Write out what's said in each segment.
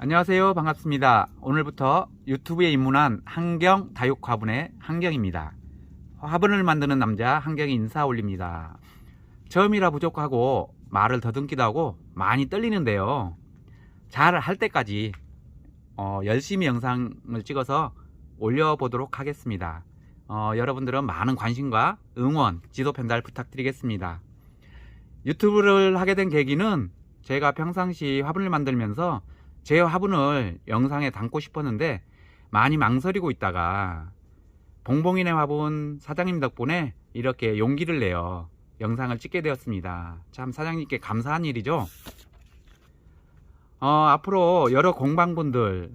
안녕하세요. 반갑습니다. 오늘부터 유튜브에 입문한 한경 다육 화분의 한경입니다. 화분을 만드는 남자 한경이 인사 올립니다. 처음이라 부족하고 말을 더듬기도 하고 많이 떨리는데요. 잘 할 때까지 어, 열심히 영상을 찍어서 올려보도록 하겠습니다. 어, 여러분들은 많은 관심과 응원, 지도 편달 부탁드리겠습니다. 유튜브를 하게 된 계기는 제가 평상시 화분을 만들면서 제 화분을 영상에 담고 싶었는데 많이 망설이고 있다가 봉봉이네 화분 사장님 덕분에 이렇게 용기를 내어 영상을 찍게 되었습니다. 참 사장님께 감사한 일이죠. 어, 앞으로 여러 공방분들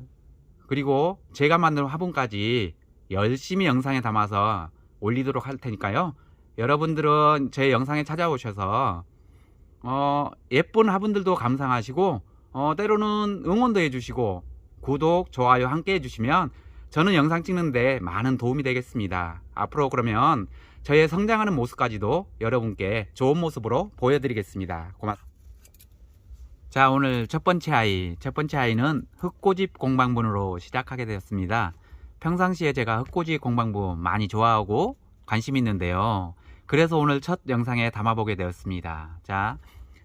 그리고 제가 만든 화분까지 열심히 영상에 담아서 올리도록 할 테니까요. 여러분들은 제 영상에 찾아오셔서 어, 예쁜 화분들도 감상하시고 어, 때로는 응원도 해주시고 구독, 좋아요 함께 해주시면 저는 영상 찍는데 많은 도움이 되겠습니다. 앞으로 그러면 저의 성장하는 모습까지도 여러분께 좋은 모습으로 보여드리겠습니다. 고맙습니다. 자, 오늘 첫 번째 아이. 첫 번째 아이는 흑고집 공방분으로 시작하게 되었습니다. 평상시에 제가 흑고집 공방분 많이 좋아하고 관심 있는데요. 그래서 오늘 첫 영상에 담아보게 되었습니다. 자,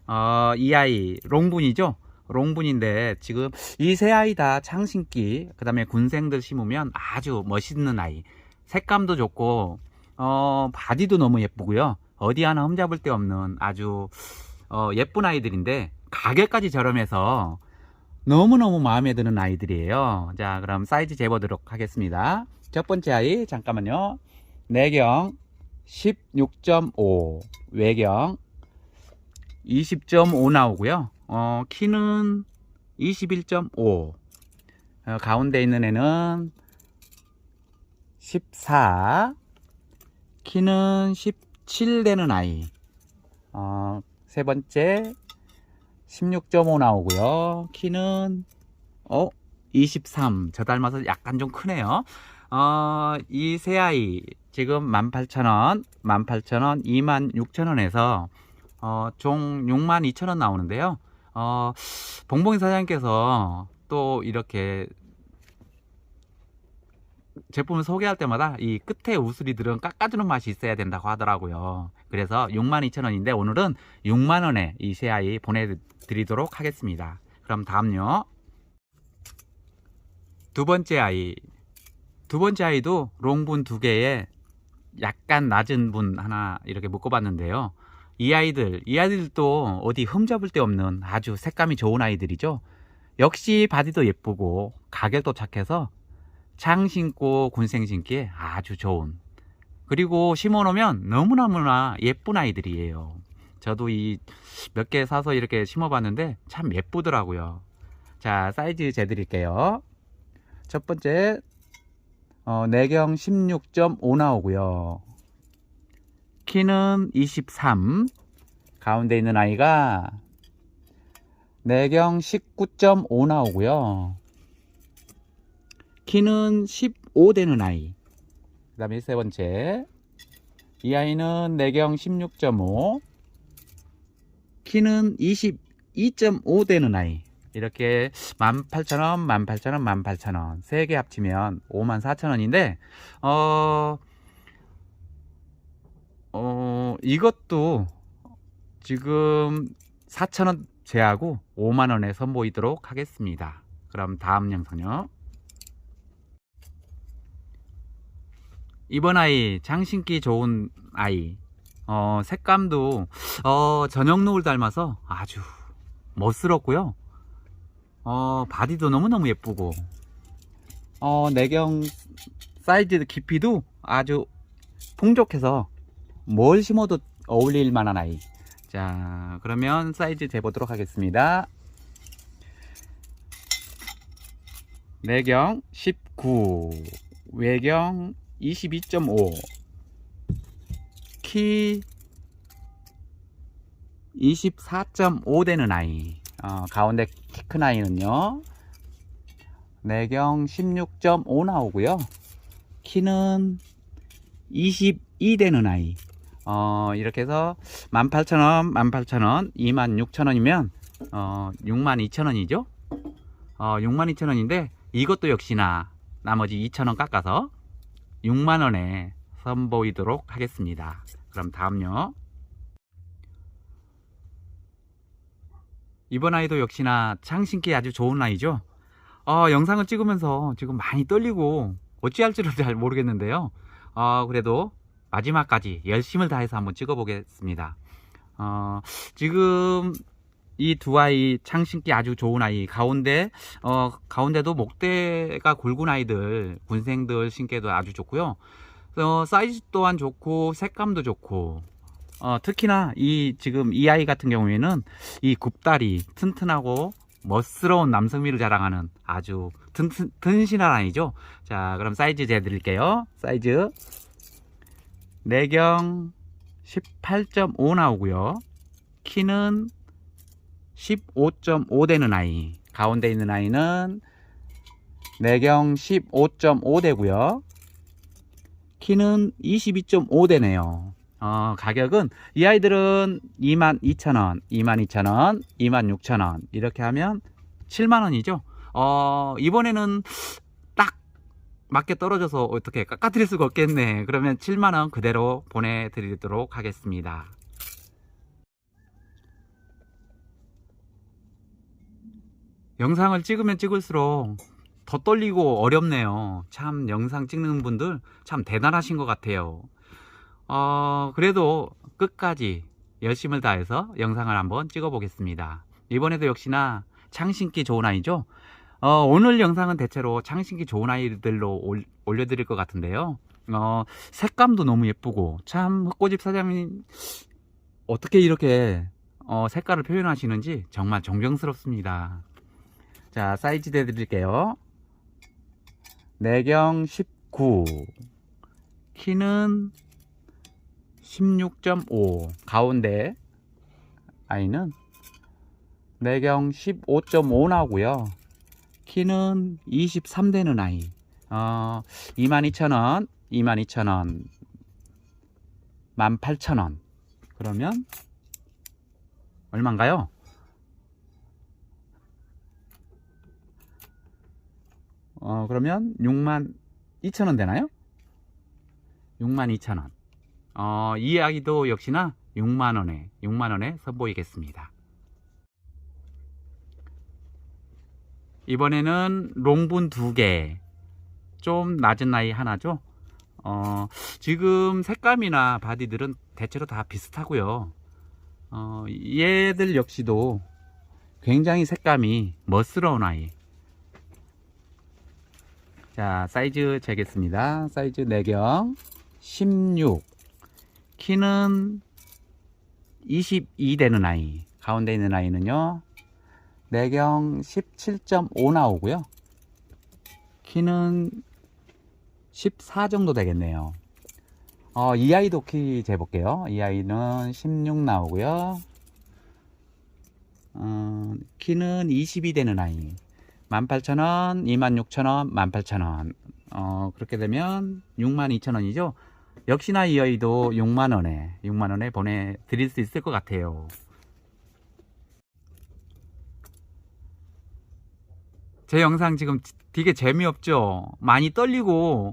어, 이 아이 롱분이죠? 롱분인데 지금 이 세 아이 다 창신기 그 다음에 군생들 심으면 아주 멋있는 아이. 색감도 좋고 어 바디도 너무 예쁘고요. 어디 하나 흠잡을 데 없는 아주 어, 예쁜 아이들인데 가격까지 저렴해서 너무너무 마음에 드는 아이들이에요. 자 그럼 사이즈 재보도록 하겠습니다. 첫 번째 아이 잠깐만요. 내경 16.5 외경 20.5 나오고요 어, 키는 21.5 어, 가운데 있는 애는 14 키는 17 되는 아이. 어, 세 번째 16.5 나오고요. 키는 어, 23 저 닮아서 약간 좀 크네요. 어, 이세 아이 지금 18,000원 18,000원 26,000원에서 어, 종 62,000원 나오는데요 어, 봉봉이 사장님께서 또 이렇게 제품을 소개할 때마다 이 끝에 우수리들은 깎아주는 맛이 있어야 된다고 하더라고요. 그래서 62,000원인데 오늘은 6만원에 이새 아이 보내드리도록 하겠습니다. 그럼 다음요. 두 번째 아이. 두 번째 아이도 롱분 두 개에 약간 낮은 분 하나 이렇게 묶어봤는데요. 이 아이들, 이 아이들도 어디 흠잡을 데 없는 아주 색감이 좋은 아이들이죠. 역시 바디도 예쁘고 가격도 착해서 창 신고 군생 신기에 아주 좋은. 그리고 심어 놓으면 너무너무나 예쁜 아이들이에요. 저도 이 몇 개 사서 이렇게 심어 봤는데 참 예쁘더라고요. 자, 사이즈 재드릴게요. 첫 번째, 어, 내경 16.5 나오고요. 키는 23 가운데 있는 아이가 내경 19.5 나오고요. 키는 15 되는 아이. 그 다음에 세 번째. 이 아이는 내경 16.5 키는 22.5 되는 아이. 이렇게 18,000원, 18,000원, 18,000원. 세개 합치면 54,000원인데 어 어, 이것도 지금 4,000원 제하고 5만원에 선보이도록 하겠습니다. 그럼 다음 영상요. 이번 아이 장신기 좋은 아이 어, 색감도 어, 전형노을 닮아서 아주 멋스럽고요. 어, 바디도 너무너무 예쁘고 어, 내경 사이즈 깊이도 아주 풍족해서 뭘 심어도 어울릴 만한 아이. 자, 그러면 사이즈 재보도록 하겠습니다. 내경 19, 외경 22.5, 키 24.5 되는 아이. 어, 가운데 키 큰 아이는요. 내경 16.5 나오고요. 키는 22 되는 아이. 어, 이렇게 해서 18,000원, 18,000원, 26,000원이면 어, 62,000원이죠. 어, 62,000원인데 이것도 역시나 나머지 2,000원 깎아서 6만원에 선보이도록 하겠습니다. 그럼 다음요. 이번 아이도 역시나 창신기 아주 좋은 아이죠. 어, 영상을 찍으면서 지금 많이 떨리고 어찌할지를 잘 모르겠는데요. 어, 그래도 마지막까지 열심을 다해서 한번 찍어 보겠습니다. 어, 지금 이 두 아이 창신기 아주 좋은 아이 가운데 어, 가운데도 목대가 굵은 아이들 군생들 신기도 아주 좋고요. 어, 사이즈 또한 좋고 색감도 좋고 어, 특히나 이 지금 이 아이 같은 경우에는 이 굽다리 튼튼하고 멋스러운 남성미를 자랑하는 아주 튼튼, 튼실한 아이죠. 자, 그럼 사이즈 재드릴게요. 사이즈 내경 18.5 나오고요. 키는 15.5 되는 아이. 가운데 있는 아이는 내경 15.5 되고요. 키는 22.5 되네요. 어, 가격은 이 아이들은 22,000원, 22,000원, 26,000원 이렇게 하면 7만원이죠. 어, 이번에는 딱 맞게 떨어져서 어떻게 깎아드릴 수가 없겠네. 그러면 7만원 그대로 보내드리도록 하겠습니다. 영상을 찍으면 찍을수록 더 떨리고 어렵네요. 참 영상 찍는 분들 참 대단하신 것 같아요. 어, 그래도 끝까지 열심을 다해서 영상을 한번 찍어 보겠습니다. 이번에도 역시나 창신기 좋은 아이죠? 어, 오늘 영상은 대체로 창신기 좋은 아이들로 올, 올려드릴 것 같은데요. 어, 색감도 너무 예쁘고, 참, 흑고집 사장님, 어떻게 이렇게, 어, 색깔을 표현하시는지 정말 존경스럽습니다. 자, 사이즈 대드릴게요. 내경 19, 키는 16.5 가운데 아이는 내경 15.5 나오고요 키는 23 되는 아이 어, 22,000원 22,000원 18,000원 그러면 얼마인가요? 어, 그러면 6만 2천원 되나요? 6만 2천원 어, 이 아기도 역시나 6만원에 6만원에 선보이겠습니다 이번에는 롱분 두개 좀 낮은 나이 하나죠? 어, 지금 색감이나 바디들은 대체로 다 비슷하고요. 어, 얘들 역시도 굉장히 색감이 멋스러운 아이. 자 사이즈 재겠습니다. 사이즈 4경 16 키는 22 되는 아이 가운데 있는 아이는요 내경 17.5 나오고요. 키는 14 정도 되겠네요. 어, 이 아이도 키 재볼게요. 이 아이는 16 나오고요. 어, 키는 22 되는 아이. 18,000원, 26,000원, 18,000원. 어, 그렇게 되면 62,000원이죠? 역시나 이 아이도 6만원에 6만원에 보내드릴 수 있을 것 같아요 제 영상 지금 되게 재미없죠? 많이 떨리고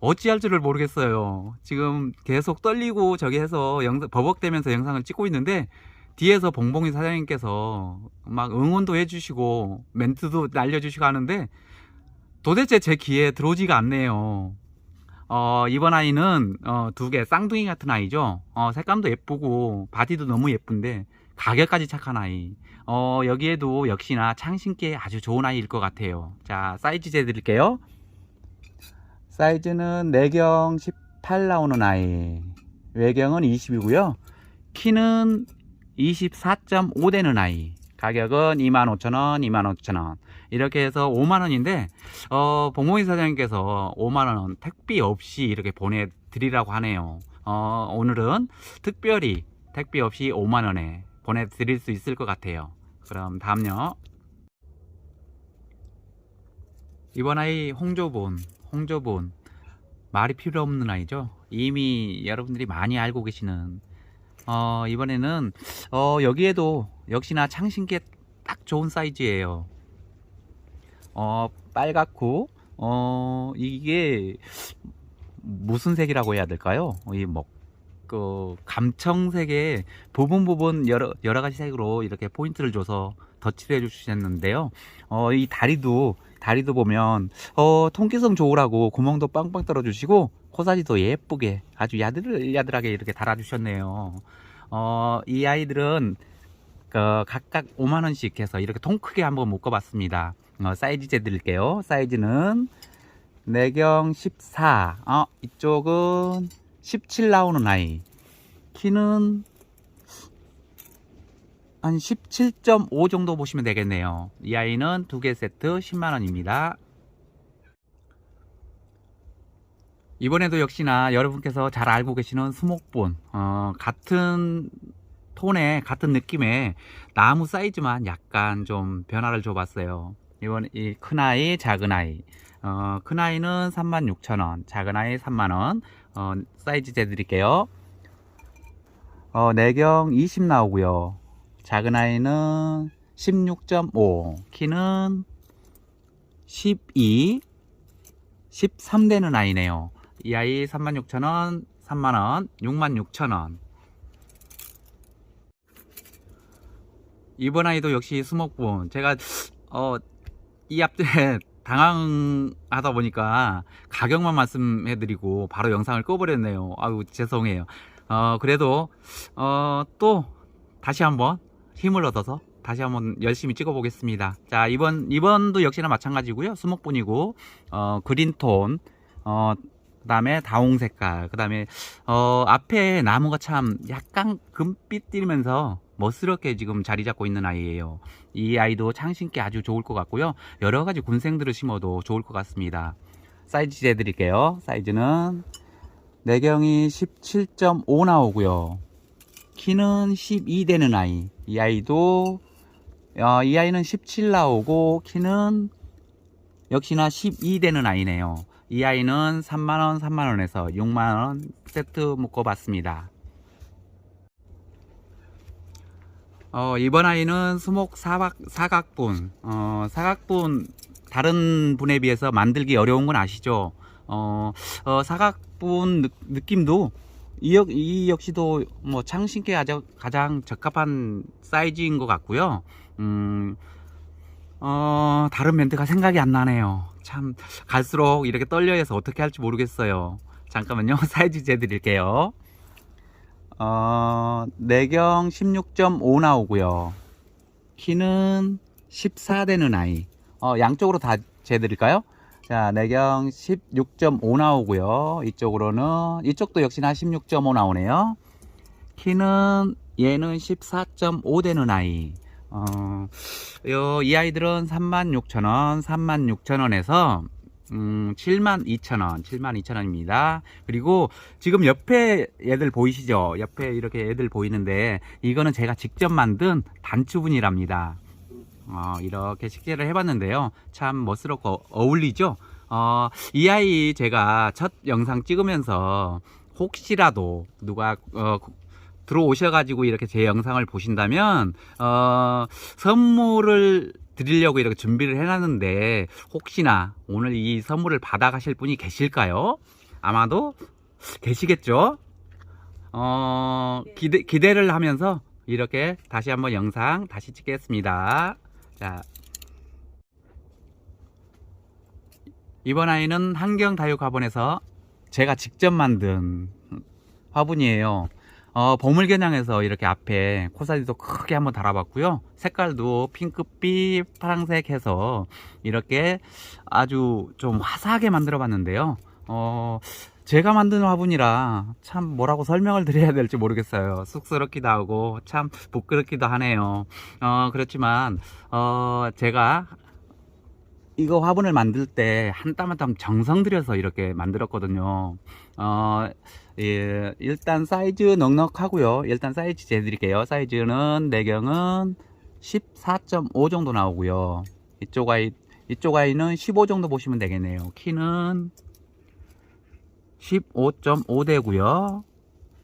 어찌할 줄을 모르겠어요. 지금 계속 떨리고 저기 해서 영상, 버벅대면서 영상을 찍고 있는데 뒤에서 봉봉이 사장님께서 막 응원도 해주시고 멘트도 날려주시고 하는데 도대체 제 귀에 들어오지가 않네요. 어, 이번 아이는 어, 두 개 쌍둥이 같은 아이죠? 어, 색감도 예쁘고 바디도 너무 예쁜데 가격까지 착한 아이. 어, 여기에도 역시나 창신기에 아주 좋은 아이일 것 같아요. 자 사이즈 재드릴게요. 사이즈는 내경 18 나오는 아이. 외경은 20이고요. 키는 24.5 되는 아이. 가격은 25,000원 25,000원. 이렇게 해서 5만원인데 어, 봉모이 사장님께서 5만원 택비 없이 이렇게 보내드리라고 하네요. 어, 오늘은 특별히 택비 없이 5만원에 보내드릴 수 있을 것 같아요. 그럼 다음요. 이번 아이 홍조본 홍조본. 말이 필요 없는 아이죠? 이미 여러분들이 많이 알고 계시는. 어, 이번에는 어, 여기에도 역시나 창신기에 딱 좋은 사이즈예요. 어, 빨갛고, 어, 이게 무슨 색이라고 해야 될까요? 이 뭐, 그, 감청색의 부분 부분 여러, 여러 가지 색으로 이렇게 포인트를 줘서 덧칠을 해 주셨는데요. 어, 이 다리도, 다리도 보면, 어, 통기성 좋으라고 구멍도 빵빵 뚫어주시고, 코사지도 예쁘게 아주 야들야들하게 이렇게 달아주셨네요. 어, 이 아이들은 그 각각 5만 원씩 해서 이렇게 통 크게 한번 묶어봤습니다. 어, 사이즈 재드릴게요. 사이즈는 내경 14. 어, 이쪽은 17 나오는 아이. 키는 한 17.5 정도 보시면 되겠네요. 이 아이는 두 개 세트 10만 원입니다. 이번에도 역시나 여러분께서 잘 알고 계시는 수목본 어, 같은 톤의 같은 느낌의 나무 사이즈만 약간 좀 변화를 줘봤어요. 이번 이 큰 아이, 작은 아이. 어, 큰 아이는 36,000원, 작은 아이 3만원. 어, 사이즈 재드릴게요. 어, 내경 20 나오고요. 작은 아이는 16.5, 키는 12, 13 되는 아이네요. 이 아이 36,000원, 3만원, 66,000원. 이번 아이도 역시 수목분. 제가, 어, 이 앞에 당황하다 보니까 가격만 말씀해드리고 바로 영상을 꺼버렸네요. 아유, 죄송해요. 어, 그래도, 어, 또 다시 한번 힘을 얻어서 다시 한번 열심히 찍어 보겠습니다. 자, 이번, 이번도 역시나 마찬가지고요. 수목분이고, 어, 그린톤, 어, 그 다음에 다홍 색깔, 그 다음에, 어, 앞에 나무가 참 약간 금빛 띠면서 멋스럽게 지금 자리 잡고 있는 아이예요. 이 아이도 창신기 아주 좋을 것 같고요. 여러 가지 군생들을 심어도 좋을 것 같습니다. 사이즈 재드릴게요. 사이즈는 내경이 17.5 나오고요. 키는 12 되는 아이. 이 아이도 어, 이 아이는 17 나오고 키는 역시나 12 되는 아이네요. 이 아이는 3만원, 3만원에서 6만원 세트 묶어봤습니다. 어, 이번 아이는 수목 사각, 사각분. 어, 사각분, 다른 분에 비해서 만들기 어려운 건 아시죠? 어, 어, 사각분 느, 낌도 이, 역, 이 역시도 뭐 창신께 가장, 가장 적합한 사이즈인 것 같고요. 음, 어, 다른 멘트가 생각이 안 나네요. 참, 갈수록 이렇게 떨려해서 어떻게 할지 모르겠어요. 잠깐만요. 사이즈 재드릴게요. 어, 내경 16.5 나오고요. 키는 14 되는 아이. 어, 양쪽으로 다 재드릴까요? 자, 내경 16.5 나오고요. 이쪽으로는, 이쪽도 역시나 16.5 나오네요. 키는 얘는 14.5 되는 아이. 어, 요, 이 아이들은 36,000원, 36,000원에서 음, 72,000원, 72,000원입니다. 그리고 지금 옆에 애들 보이시죠? 옆에 이렇게 애들 보이는데 이거는 제가 직접 만든 단추분이랍니다. 어, 이렇게 식재를 해봤는데요. 참 멋스럽고 어울리죠? 어, 이 아이 제가 첫 영상 찍으면서 혹시라도 누가 어, 들어오셔가지고 이렇게 제 영상을 보신다면 어, 선물을 드리려고 이렇게 준비를 해놨는데 혹시나 오늘 이 선물을 받아 가실 분이 계실까요? 아마도 계시겠죠? 어, 기대, 기대를 하면서 이렇게 다시 한번 영상 다시 찍겠습니다. 자. 이번 아이는 환경다육화분에서 제가 직접 만든 화분이에요. 어, 보물겨냥에서 이렇게 앞에 코사지도 크게 한번 달아봤고요. 색깔도 핑크빛, 파랑색 해서 이렇게 아주 좀 화사하게 만들어 봤는데요. 어, 제가 만든 화분이라 참 뭐라고 설명을 드려야 될지 모르겠어요. 쑥스럽기도 하고 참 부끄럽기도 하네요. 어, 그렇지만, 어, 제가 이거 화분을 만들 때 한 땀 한 땀 정성 들여서 이렇게 만들었거든요. 어, 예, 일단 사이즈 넉넉하고요. 일단 사이즈 재드릴게요. 사이즈는 내경은 14.5 정도 나오고요. 이쪽 아이 이쪽 아이는 15 정도 보시면 되겠네요. 키는 15.5 되고요.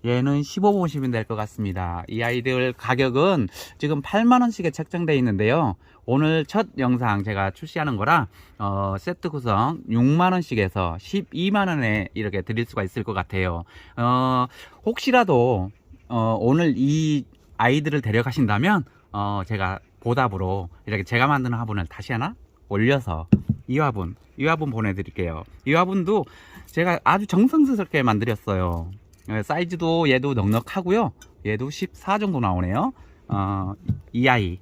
얘는 15 보시면 될 것 같습니다. 이 아이들 가격은 지금 8만원씩에 책정되어 있는데요. 오늘 첫 영상 제가 출시하는 거라, 어, 세트 구성 6만원씩에서 12만원에 이렇게 드릴 수가 있을 것 같아요. 어, 혹시라도, 어, 오늘 이 아이들을 데려가신다면, 어, 제가 보답으로 이렇게 제가 만드는 화분을 다시 하나 올려서 이 화분, 이 화분 보내드릴게요. 이 화분도 제가 아주 정성스럽게 만들었어요. 예, 사이즈도 얘도 넉넉하고요. 얘도 14 정도 나오네요. 어, 이 아이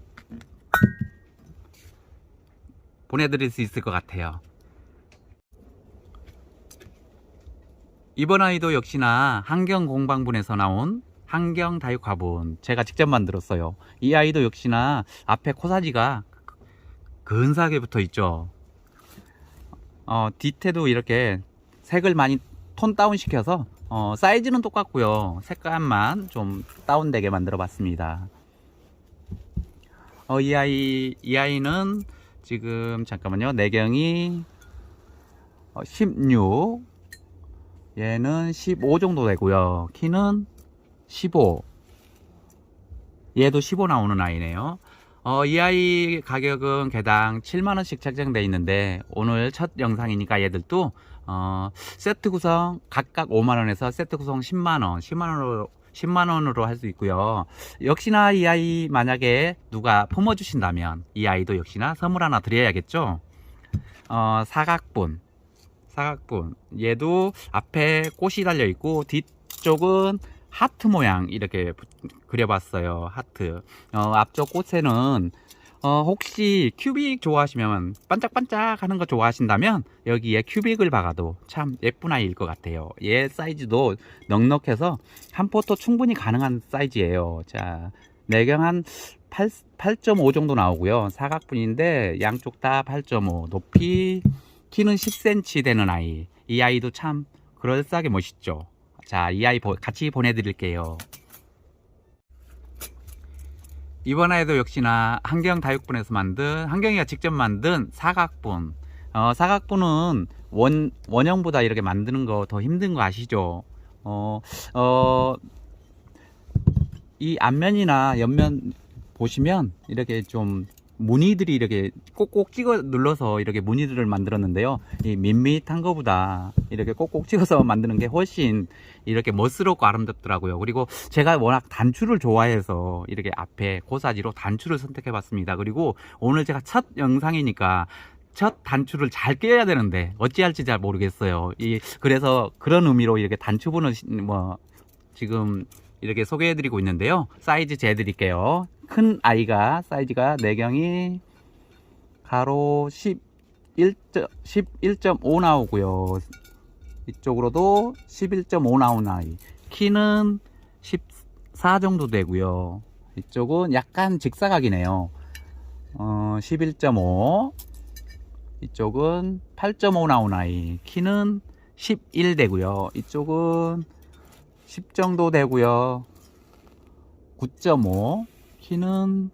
보내드릴 수 있을 것 같아요. 이번 아이도 역시나 한경 공방분에서 나온 한경 다육 화분 제가 직접 만들었어요. 이 아이도 역시나 앞에 코사지가 근사하게 붙어 있죠. 어, 뒤태도 이렇게 색을 많이 톤 다운 시켜서 어, 사이즈는 똑같고요. 색감만 좀 다운되게 만들어 봤습니다. 어, 이 아이, 이 아이는 지금 잠깐만요. 내경이 어, 16, 얘는 15 정도 되고요. 키는 15. 얘도 15 나오는 아이네요. 어, 이 아이 가격은 개당 7만원씩 책정되어 있는데, 오늘 첫 영상이니까 얘들도, 어, 세트 구성 각각 5만원에서 세트 구성 10만원, 10만원으로, 10만원으로 할 수 있고요. 역시나 이 아이 만약에 누가 품어 주신다면, 이 아이도 역시나 선물 하나 드려야겠죠? 어, 사각분. 사각분. 얘도 앞에 꽃이 달려 있고, 뒤쪽은 하트 모양 이렇게 부- 그려봤어요. 하트. 어, 앞쪽 꽃에는 어, 혹시 큐빅 좋아하시면 반짝반짝 하는 거 좋아하신다면 여기에 큐빅을 박아도 참 예쁜 아이일 것 같아요. 얘 사이즈도 넉넉해서 한 포토 충분히 가능한 사이즈예요. 자, 내경 한 8, 8.5 정도 나오고요. 사각분인데 양쪽 다 8.5. 높이 키는 10cm 되는 아이. 이 아이도 참 그럴싸하게 멋있죠. 자, 이 아이 보- 같이 보내드릴게요. 이번에도 역시나 한경 다육분에서 만든 한경이가 직접 만든 사각분. 어, 사각분은 원 원형보다 이렇게 만드는 거 더 힘든 거 아시죠? 어, 어, 이 앞면이나 옆면 보시면 이렇게 좀 무늬들이 이렇게 꼭꼭 찍어 눌러서 이렇게 무늬들을 만들었는데요. 이 밋밋한 거보다 이렇게 꼭꼭 찍어서 만드는 게 훨씬 이렇게 멋스럽고 아름답더라고요. 그리고 제가 워낙 단추를 좋아해서 이렇게 앞에 고사지로 단추를 선택해 봤습니다. 그리고 오늘 제가 첫 영상이니까 첫 단추를 잘 껴야 되는데 어찌할지 잘 모르겠어요. 이 그래서 그런 의미로 이렇게 단추분을 시- 뭐 지금 이렇게 소개해 드리고 있는데요. 사이즈 재 드릴게요. 큰 아이가 사이즈가 내경이 가로 11. 11.5 나오고요. 이쪽으로도 11.5 나오는 아이. 키는 14 정도 되고요. 이쪽은 약간 직사각이네요. 어, 11.5. 이쪽은 8.5 나오는 아이. 키는 11 되고요. 이쪽은 10 정도 되고요. 9.5. 키는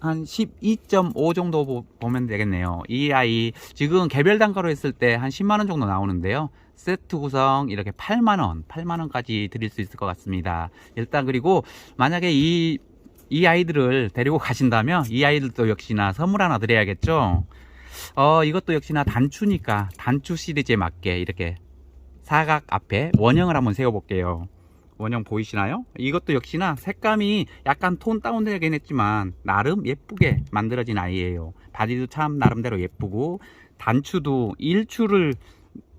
한 12.5 정도 보- 보면 되겠네요. 이 아이 지금 개별 단가로 했을 때 한 10만 원 정도 나오는데요. 세트 구성 이렇게 8만 원, 8만 원까지 드릴 수 있을 것 같습니다. 일단 그리고 만약에 이 이 아이들을 데리고 가신다면 이 아이들도 역시나 선물 하나 드려야겠죠. 어 이것도 역시나 단추니까 단추 시리즈에 맞게 이렇게 사각 앞에 원형을 한번 세워 볼게요. 원형 보이시나요? 이것도 역시나 색감이 약간 톤 다운되긴 했지만 나름 예쁘게 만들어진 아이예요. 바디도 참 나름대로 예쁘고 단추도 일추를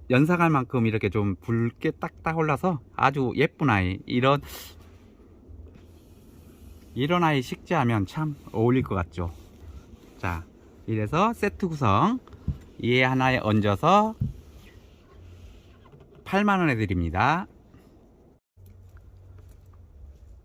연상할 만큼 이렇게 좀 붉게 딱딱 올라서 아주 예쁜 아이. 이런 이런 아이 식재하면 참 어울릴 것 같죠. 자, 이래서 세트 구성 얘 하나에 얹어서 8만원에 드립니다.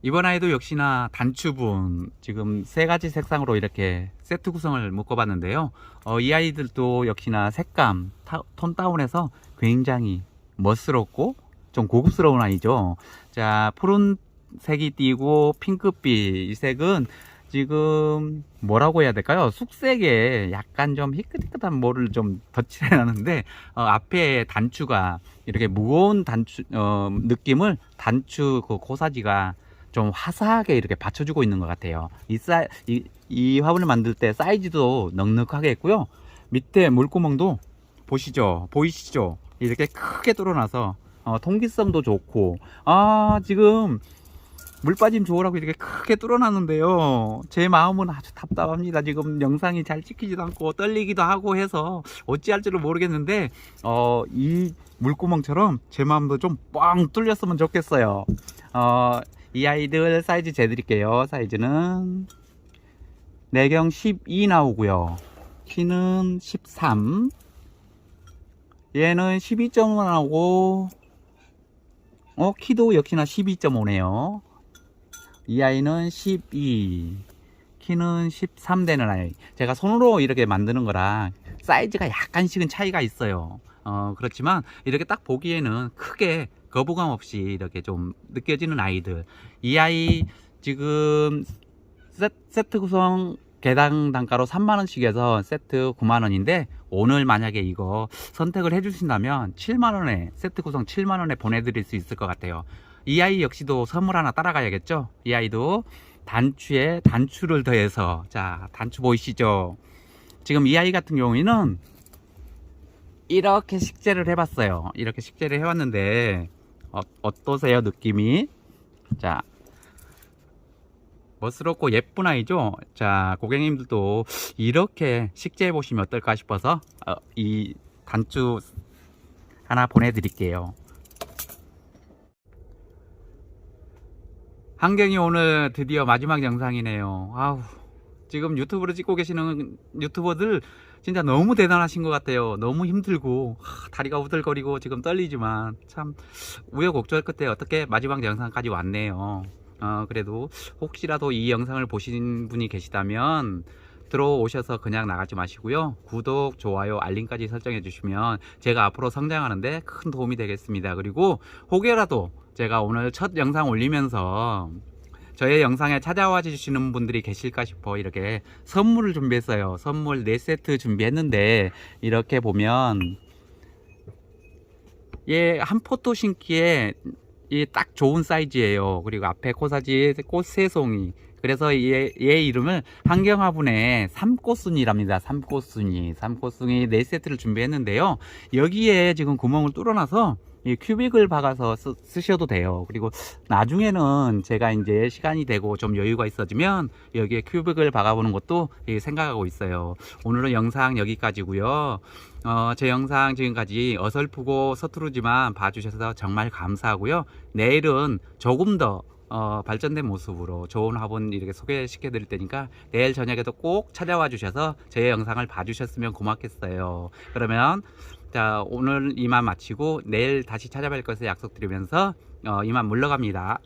이번 아이도 역시나 단추분 지금 세 가지 색상으로 이렇게 세트 구성을 묶어봤는데요. 어, 이 아이들도 역시나 색감 타- 톤 다운해서 굉장히 멋스럽고 좀 고급스러운 아이죠. 자 푸른 색이 띄고 핑크빛 이 색은 지금 뭐라고 해야 될까요? 숙색에 약간 좀 희끗희끗한 뭐를 좀 덧칠해놨는데 어, 앞에 단추가 이렇게 무거운 단추 어, 느낌을 단추 그 고사지가 좀 화사하게 이렇게 받쳐주고 있는 것 같아요. 이, 사, 이, 이 화분을 만들 때 사이즈도 넉넉하게 했고요. 밑에 물구멍도 보시죠, 보이시죠? 이렇게 크게 뚫어놔서 어, 통기성도 좋고 아 지금 물 빠짐 좋으라고 이렇게 크게 뚫어놨는데요. 제 마음은 아주 답답합니다. 지금 영상이 잘 찍히지도 않고 떨리기도 하고 해서 어찌할 줄을 모르겠는데 어, 이 물구멍처럼 제 마음도 좀 뻥 뚫렸으면 좋겠어요. 어, 이 아이들 사이즈 재드릴게요. 사이즈는 내경 12 나오고요. 키는 13. 얘는 12.5 나오고 어 키도 역시나 12.5네요. 이 아이는 12. 키는 13 되는 아이. 제가 손으로 이렇게 만드는 거라 사이즈가 약간씩은 차이가 있어요. 어, 그렇지만 이렇게 딱 보기에는 크게 거부감 없이 이렇게 좀 느껴지는 아이들. 이 아이 지금 세, 세트 구성 개당 단가로 3만원씩에서 세트 9만원인데 오늘 만약에 이거 선택을 해주신다면 7만원에 세트 구성 7만원에 보내드릴 수 있을 것 같아요. 이 아이 역시도 선물 하나 따라가야겠죠? 이 아이도 단추에 단추를 더해서 자 단추 보이시죠? 지금 이 아이 같은 경우에는 이렇게 식재를 해봤어요. 이렇게 식재를 해봤는데 어, 어떠세요 느낌이? 자 멋스럽고 예쁜 아이죠? 자 고객님들도 이렇게 식재해 보시면 어떨까 싶어서 어, 이 단추 하나 보내드릴게요. 한경이 오늘 드디어 마지막 영상이네요. 아우, 지금 유튜브로 찍고 계시는 유튜버들 진짜 너무 대단하신 것 같아요. 너무 힘들고, 하, 다리가 우들거리고 지금 떨리지만 참 우여곡절 끝에 어떻게 마지막 영상까지 왔네요. 어, 그래도 혹시라도 이 영상을 보신 분이 계시다면 들어오셔서 그냥 나가지 마시고요. 구독, 좋아요, 알림까지 설정해 주시면 제가 앞으로 성장하는데 큰 도움이 되겠습니다. 그리고 혹여라도 제가 오늘 첫 영상 올리면서 저의 영상에 찾아와 주시는 분들이 계실까 싶어 이렇게 선물을 준비했어요. 선물 4세트 준비했는데 이렇게 보면 얘한 포토 신기에 이딱 좋은 사이즈예요. 그리고 앞에 코사지 꽃 세 송이. 그래서 얘, 얘 이름을 한경화분의 삼꽃순이랍니다. 삼꽃순이. 삼꽃순이 네 세트를 준비했는데요. 여기에 지금 구멍을 뚫어놔서 이 큐빅을 박아서 쓰, 쓰셔도 돼요. 그리고 나중에는 제가 이제 시간이 되고 좀 여유가 있어지면 여기에 큐빅을 박아보는 것도 예, 생각하고 있어요. 오늘은 영상 여기까지고요. 어, 제 영상 지금까지 어설프고 서투르지만 봐주셔서 정말 감사하고요. 내일은 조금 더 어, 발전된 모습으로 좋은 화분 이렇게 소개시켜 드릴 테니까 내일 저녁에도 꼭 찾아와 주셔서 제 영상을 봐주셨으면 고맙겠어요. 그러면 자 오늘 이만 마치고 내일 다시 찾아뵐 것을 약속드리면서 어, 이만 물러갑니다.